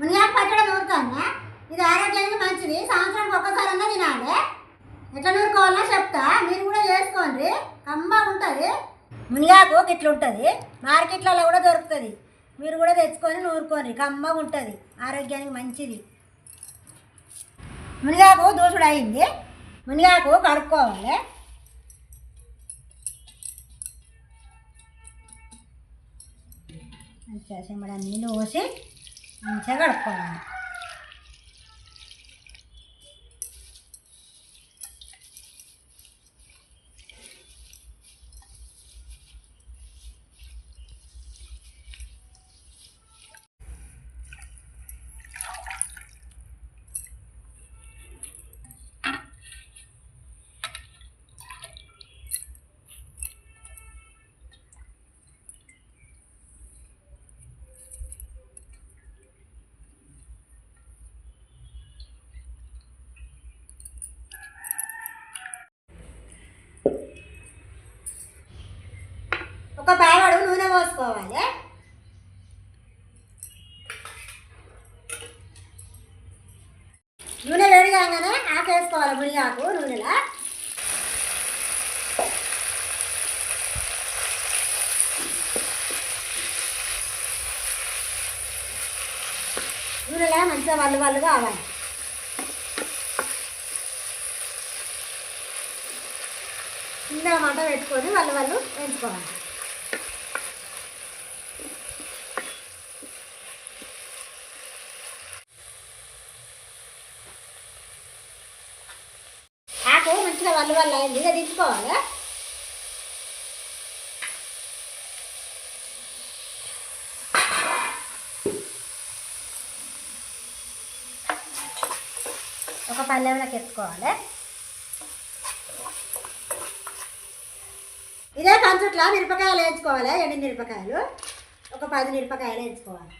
మునిగాకు పచ్చడి నూరుతాను? ఇది ఆరోగ్యానికి మంచిది. సంవత్సరానికి ఒక్కసారి అన్నా తినాలి. ఎట్లా నూరుకోవాలో చెప్తా. మీరు కూడా చేసుకోండి. కమ్మగా ఉంటుంది. మునిగాకు ఇట్లా ఉంటుంది మార్కెట్లలో కూడా దొరుకుతుంది. మీరు కూడా తెచ్చుకొని నూరుకోండి. కమ్మగా ఉంటుంది. ఆరోగ్యానికి మంచిది. మునిగాకు దూసుడు అయింది. మునిగాకు కడుక్కోవాలి. మంచిగా నీళ్ళు పోసి మంచిగా కడుక్కోవాలి ఒక పావడు నూనె పోసుకోవాలి. నూనె వేడి కాగానే ఆకేసుకోవాలి మునిగాకు నూనెలో. నూనెలో మంచిగా వాళ్ళు వాళ్ళు కావాలి చిన్న మంట పెట్టుకొని వాళ్ళు వాళ్ళు వేయించుకోవాలి. ఆకు వల్ల వల్ల అయింది. ఇక దించుకోవాలి ఒక పల్లెంలోకి ఎత్తుకోవాలి ఇదే కంచుట్లా మిరపకాయలు వేయించుకోవాలి ఎండి మిరపకాయలు? ఒక పది మిరపకాయలు వేయించుకోవాలి.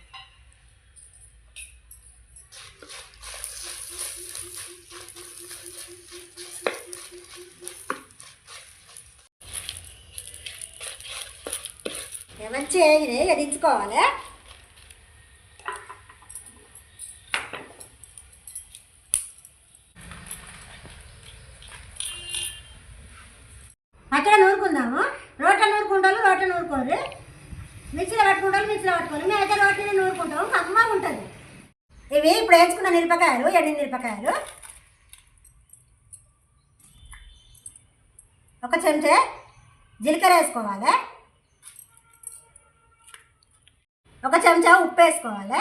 ఇక మంచిగా వేగినాయి ఇక దించుకోవాలి అక్కడ నూరుకుందాము. రోట నూరుకుంటాము రోట నూరుకోరు. మిక్సీలో పట్టుకుంటాము మిక్సీలో పట్టుకోరు. మేము అయితే రోట్లని నూరుకుంటాము. కమ్మగా ఉంటుంది. ఇవి ఇప్పుడు వేసుకున్న మిరపకాయలు ఎండిన మిరపకాయలు. ఒక చెంచా జీలకర్ర వేసుకోవాలి? ఒక చెంచా ఉప్పు వేసుకోవాలి.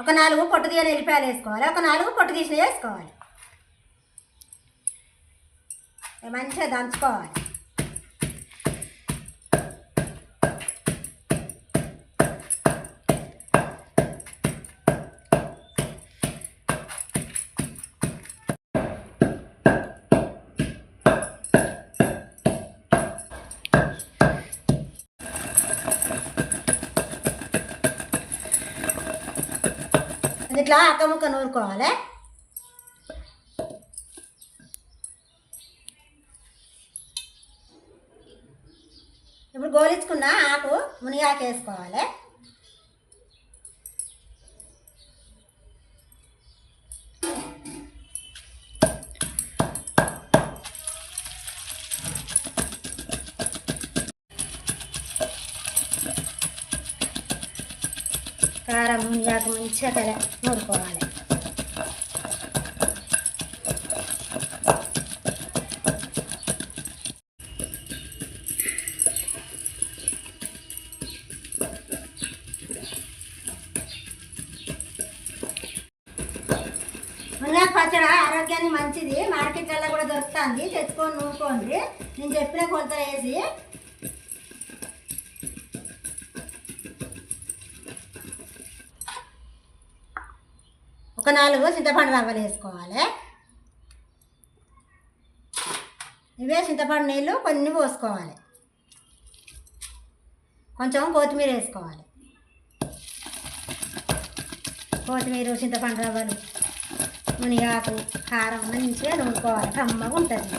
ఒక నాలుగు పొట్టు తీయని ఎల్లిపాయలు వేసుకోవాలి. ఒక నాలుగు పొట్టు తీసిన వేసుకోవాలి. మంచిగా దంచుకోవాలి. ఇట్లా అక్కముక్క నూరుకోవాలి. ఇప్పుడు గోలించుకున్న ఆకు మునిగాకు వేసుకోవాలి కారం మునిగాకు మంచిగా తెల నూరుకోవాలి. మునగాకు పచ్చడి ఆరోగ్యానికి మంచిది. మార్కెట్లలో కూడా దొరుకుతుంది. తెచ్చుకొని నూరుకోండి. నేను చెప్పిన కొలత వేసి ఒక నాలుగు చింతపండు రవ్వలు వేసుకోవాలి. ఇవే చింతపండు నీళ్ళు కొన్ని పోసుకోవాలి. కొంచెం కొత్తిమీర వేసుకోవాలి. కొత్తిమీర చింతపండు రవ్వలు మునిగాకు కారం మంచిగా నూరుకోవాలి. కమ్మగా ఉంటుంది.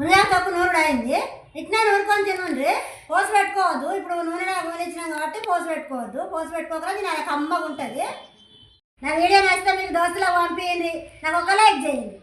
మునగా తప్పు నూరుడు అయింది ఇట్నే నూరుకొని తినండి. పోసి పెట్టుకోవద్దు. ఇప్పుడు నూనె గోలిచ్చినాం కాబట్టి పోసి పెట్టుకోవద్దు. పోసి పెట్టుకోకుండా తినాలి. కమ్మగా ఉంటుంది నా వీడియో నచ్చితే మీకు దోస్తులకు పంపించండి నాకు ఒక లైక్ చేయండి.